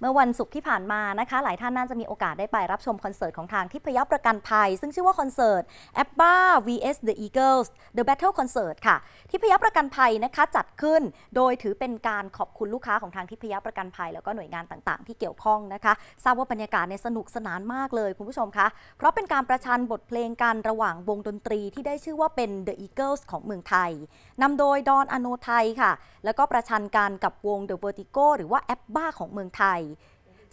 เมื่อวันศุกร์ที่ผ่านมานะคะ หลายท่านน่าจะมีโอกาสได้ไปรับชมคอนเสิร์ตของทางทิพยประกันภัย ซึ่งชื่อว่าคอนเสิร์ต a b b a vs The Eagles The Battle Concert ค่ะ ทิพยประกันภัยนะคะจัดขึ้น โดยถือเป็นการขอบคุณลูกค้าของทางทิพยประกันภัย แล้วก็หน่วยงานต่างๆ ที่เกี่ยวข้องนะคะ ทราบว่าบรรยากาศเนี่ยสนุกสนานมากเลยคุณผู้ชมคะเพราะเป็นการประชันบทเพลงกันระหว่างวงดนตรีที่ได้ชื่อว่าเป็น The Eagles ของเมืองไทยนำโดยดอนอโนไทยค่ะ แล้วก็ประชันกันกับวง The Vertigo หรือว่าแอปบ้าของเมืองไทย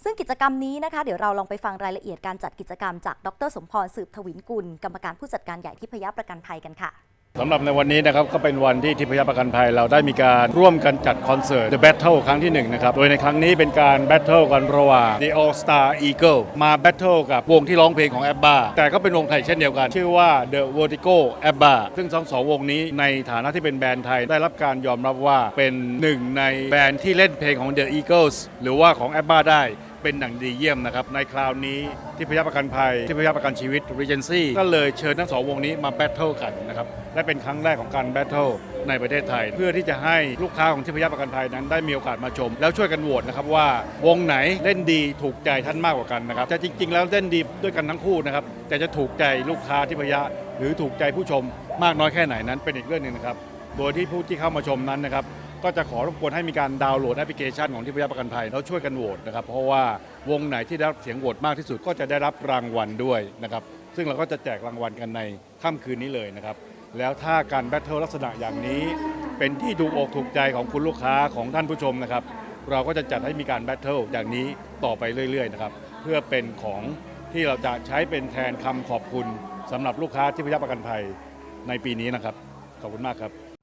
ซึ่งกิจกรรมนี้นะคะ เดี๋ยวเราลองไปฟังรายละเอียดการจัดกิจกรรมจากดรสมพรสืบทวินกุล กรรมการผู้จัดการใหญ่ที่พยาประกันภัยกันค่ะ สำหรับในวันนี้นะครับก็เป็นวันที่ทิพยประกันภัยเราได้มีการร่วมกันจัดคอนเสิร์ต The Battle ครั้งที่1นะครับ โดยในครั้งนี้เป็นการแบทเทิลกันระหว่าง The All Star Eagle มาแบทเทิลกับวงที่ร้องเพลงของแอปบ้าแต่ก็เป็นวงไทยเช่นเดียวกัน ชื่อว่า The Vertigo a b b a ซึ่งทั้งสองวงนี้ในฐานะที่เป็นแบรนด์ไทยได้รับการยอมรับว่าเป็นหนึ่งในแบรนด์ที่เล่นเพลงของ The Eagles หรือว่าของแอปบ้าได้ เป็นอย่างดีเยี่ยมนะครับในคราวนี้ที่พยาประกันภัย ที่พยาประกันชีวิต Regency ก็เลยเชิญทั้งสองวงนี้มาแบทเทิลกันนะครับและเป็นครั้งแรกของการแบทเทิลในประเทศไทย เพื่อที่จะให้ลูกค้าของที่พยาประกันภัยนั้นได้มีโอกาสมาชม แล้วช่วยกันโหวตนะครับว่าวงไหนเล่นดีถูกใจท่านมากกว่ากันนะครับจะจริง ๆ แล้วเล่นดีด้วยกันทั้งคู่นะครับแต่จะถูกใจลูกค้าที่พยาหรือถูกใจผู้ชมมากน้อยแค่ไหนนั้นเป็นอีกเรื่องหนึ่งนะครับโดยที่ผู้ที่เข้ามาชมนั้นนะครับ ก็จะขอรบกวนให้มีการดาวน์โหลดแอปพลิเคชันของที่พยาประกันภัยแล้วช่วยกันโหวตนะครับ เพราะว่าวงไหนที่ได้รับเสียงโหวตมากที่สุดก็จะได้รับรางวัลด้วยนะครับ ซึ่งเราก็จะแจกรางวัลกันในค่ำคืนนี้เลยนะครับ แล้วถ้าการแบทเทิลลักษณะอย่างนี้ เป็นที่ถูกอกถูกใจของคุณลูกค้าของท่านผู้ชมนะครับ เราก็จะจัดให้มีการแบทเทิลอย่างนี้ต่อไปเรื่อยๆนะครับ เพื่อเป็นของที่เราจะใช้เป็นแทนคำขอบคุณสำหรับลูกค้าที่พยาประกันภัยในปีนี้นะครับ ขอบคุณมากครับ